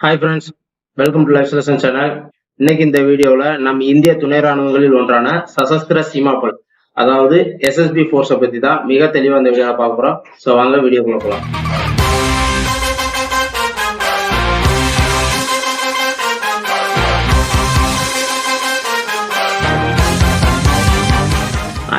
Hi friends welcome to life lesson channel இன்னைக்கு இந்த வீடியோவில் நம்ம இந்திய துணை ராணுவங்களில் ஒன்றான சசஸ்திர சீமாப்பல் அதாவது எஸ்எஸ்பி ஃபோர்ஸை பற்றி தான் மிக தெளிவாக இந்த வீடியோவில் பார்க்குறோம் ஸோ வாங்க வீடியோக்குள்ள போகலாம்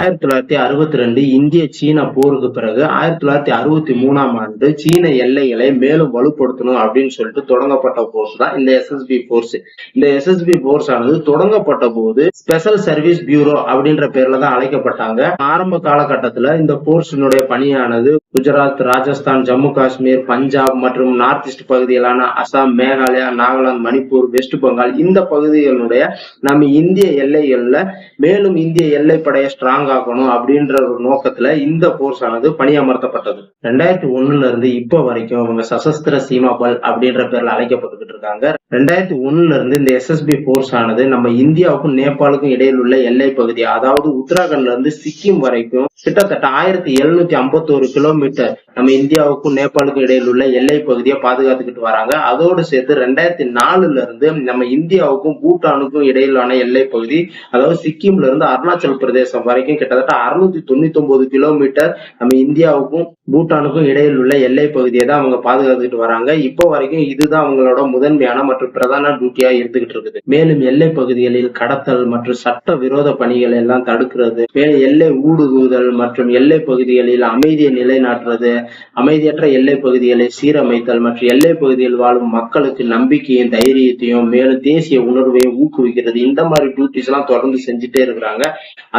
ஆயிரத்தி தொள்ளாயிரத்தி அறுபத்தி ரெண்டு இந்திய சீன போருக்கு பிறகு ஆயிரத்தி தொள்ளாயிரத்தி அறுபத்தி மூணாம் ஆண்டு சீன எல்லைகளை மேலும் வலுப்படுத்தணும் அப்படின்னு சொல்லிட்டு தொடங்கப்பட்ட போர்ஸ் தான் இந்த எஸ்எஸ்பி போர்ஸ் இந்த எஸ்எஸ்பி போர்ஸ் ஆனது தொடங்கப்பட்ட போது ஸ்பெஷல் சர்வீஸ் பியூரோ அப்படின்ற பேர்ல தான் அழைக்கப்பட்டாங்க. ஆரம்ப காலகட்டத்துல இந்த போர்ஸினுடைய பணியானது குஜராத் ராஜஸ்தான் ஜம்மு காஷ்மீர் பஞ்சாப் மற்றும் நார்த் ஈஸ்ட் பகுதிகளான அசாம் மேகாலயா நாகாலாந்து மணிப்பூர் வெஸ்ட் பெங்கால் இந்த பகுதிகளுடைய நம்ம இந்திய எல்லைகள்ல மேலும் இந்திய எல்லைப்படையை ஸ்ட்ராங் ஆக்கணும் அப்படின்ற ஒரு நோக்கத்துல இந்த போர்ஸ் ஆனது பணியமர்த்தப்பட்டது. ரெண்டாயிரத்தி ஒண்ணுல இருந்து இப்ப வரைக்கும் அவங்க சசஸ்திர சீமா பல் அப்படின்ற பேர்ல அழைக்கப்பட்டுக்கிட்டு இருக்காங்க. ரெண்டாயிரத்தி ஒண்ணுல இருந்து இந்த எஸ்எஸ்பி போர்ஸ் ஆனது நம்ம இந்தியாவுக்கும் நேபாளுக்கும் இடையில் உள்ள எல்லை பகுதி அதாவது உத்தராகண்ட்ல இருந்து சிக்கிம் வரைக்கும் கிட்டத்தட்ட ஆயிரத்தி எழுநூத்தி ஐம்பத்தோரு கிலோமீட்டர் kilometer நம்ம இந்தியாவுக்கும் நேபாளுக்கும் இடையில் உள்ள எல்லை பகுதியை பாதுகாத்துக்கிட்டு வராங்க. அதோடு சேர்த்து ரெண்டாயிரத்தி நாலுல இருந்து நம்ம இந்தியாவுக்கும் பூட்டானுக்கும் இடையிலான எல்லை பகுதி அதாவது சிக்கிம்ல இருந்து அருணாச்சல் பிரதேசம் வரைக்கும் கிட்டத்தட்ட அறுநூத்தி தொண்ணூத்தி ஒன்பது கிலோமீட்டர் நம்ம இந்தியாவுக்கும் பூட்டானுக்கும் இடையில் உள்ள எல்லை பகுதியை தான் அவங்க பாதுகாத்துக்கிட்டு வராங்க. இப்போ வரைக்கும் இதுதான் அவங்களோட முதன்மையான மற்றும் பிரதான டியூட்டியா இருந்துகிட்டு இருக்குது. மேலும் எல்லை பகுதிகளில் கடத்தல் மற்றும் சட்ட விரோத பணிகள் எல்லாம் தடுக்கிறது. மேலும் எல்லை ஊடுருவுதல் மற்றும் எல்லை பகுதிகளில் அமைதியை நிலைநாட்டுறது அமைதியற்ற எல்லை பகுதிகளை சீரமைத்தல் மற்றும் எல்லை பகுதியில் வாழும் மக்களுக்கு நம்பிக்கையும் தைரியத்தையும் மேலும் தேசிய உணர்வையும் ஊக்குவிக்கிறது. இந்த மாதிரி டியூட்டிஸ் எல்லாம் தொடர்ந்து செஞ்சுட்டே இருக்கிறாங்க.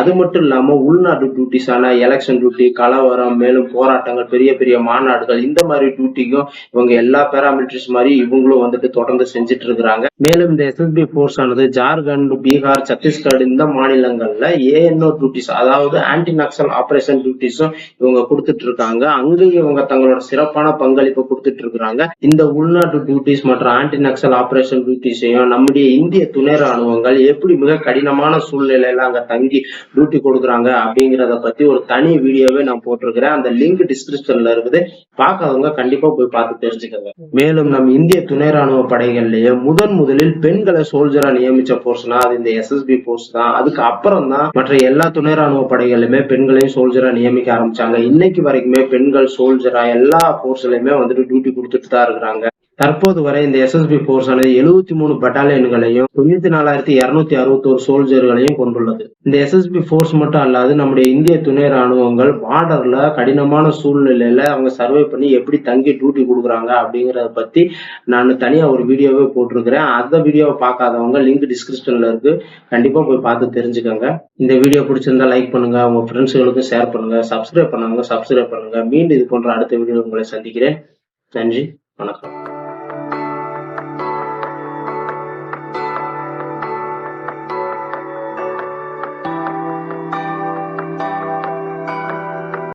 அது மட்டும் இல்லாம உள்நாட்டு டியூட்டிஸான எலெக்ஷன் டியூட்டி கலவரம் மேலும் போராட்டங்கள் பெரிய பெரிய மாநாடுகள் இந்த மாதிரி டியூட்டிக்கும் இவங்க எல்லா பேராமிலிட்டரிஸ் மாதிரி இவங்களும் வந்துட்டு தொடர்ந்து செஞ்சுட்டு இருக்கிறாங்க. மேலும் இந்த எஸ்எஸ்பி போர்ஸ் ஆனது ஜார்க்கண்ட் பீகார் சத்தீஸ்கர் இந்த மாநிலங்கள்ல ஏஎன்ஓ டியூட்டிஸ் அதாவது ஆன்டி நக்சல் ஆபரேஷன் டியூட்டிஸும் இவங்க கொடுத்துட்டு இருக்காங்க. அங்கு இவங்க தங்களோட சிறப்பான பங்களிப்பை கொடுத்துட்டு இருக்கிறாங்க. இந்த உள்நாட்டு டியூட்டிஸ் மற்றும் ஆன்டி நக்சல் ஆபரேஷன் டியூட்டிஸையும் நம்முடைய இந்திய துணை ராணுவங்கள் எப்படி மிக கடினமான சூழ்நிலையில அங்க தங்கி டியூட்டி கொடுக்குறாங்க அப்படிங்கறத பத்தி ஒரு தனி வீடியோவே நான் போட்டிருக்கிறேன். அந்த லிங்க் டிஸ்கிரிப்ஷன்ல இருக்குது. பார்க்காதவங்க கண்டிப்பா போய் பார்த்து தெரிஞ்சுக்கோங்க. மேலும் நம் இந்திய துணை ராணுவ படைகள்லயே முதன் முதலில் பெண்களை சோல்ஜரா நியமிச்ச போர்ஸ்னா அது இந்த எஸ்எஸ்பி போர்ஸ் தான். அதுக்கு அப்புறம் தான் மற்ற எல்லா துணை ராணுவ படைகளுமே பெண்களையும் சோல்ஜரா நியமிக்க ஆரம்பிச்சாங்க. இன்னைக்கு வரைக்குமே பெண்கள் சோல்ஜரா எல்லா போர்ஸ்லயுமே வந்துட்டு டியூட்டி கொடுத்துட்டு தான் இருக்கிறாங்க. தற்போது வரை இந்த எஸ்எஸ்பி போர்ஸ் ஆனது எழுபத்தி மூணு பட்டாலியன்களையும் தொண்ணூத்தி நாலாயிரத்தி இருநூத்தி அறுபத்தோரு சோல்ஜர்களையும் கொண்டுள்ளது. இந்த எஸ்எஸ்பி போர்ஸ் மட்டும் அல்லாது நம்முடைய இந்திய துணை ராணுவங்கள் பார்டர்ல கடினமான சூழ்நிலையில அவங்க சர்வை பண்ணி எப்படி தங்கி டியூட்டி கொடுக்குறாங்க அப்படிங்கறத பத்தி நான் தனியா ஒரு வீடியோவே போட்டிருக்கிறேன். அந்த வீடியோவை பார்க்காதவங்க லிங்க் டிஸ்கிரிப்ஷன்ல இருக்கு. கண்டிப்பா போய் பார்த்து தெரிஞ்சுக்கோங்க. இந்த வீடியோ பிடிச்சிருந்தா லைக் பண்ணுங்க. உங்க ஃப்ரெண்ட்ஸுகளுக்கும் ஷேர் பண்ணுங்க. சப்ஸ்கிரைப் பண்ணுங்க சப்ஸ்கிரைப் பண்ணுங்க. மீண்டும் இது போன்ற அடுத்த வீடியோ உங்களை சந்திக்கிறேன். நன்றி. வணக்கம்.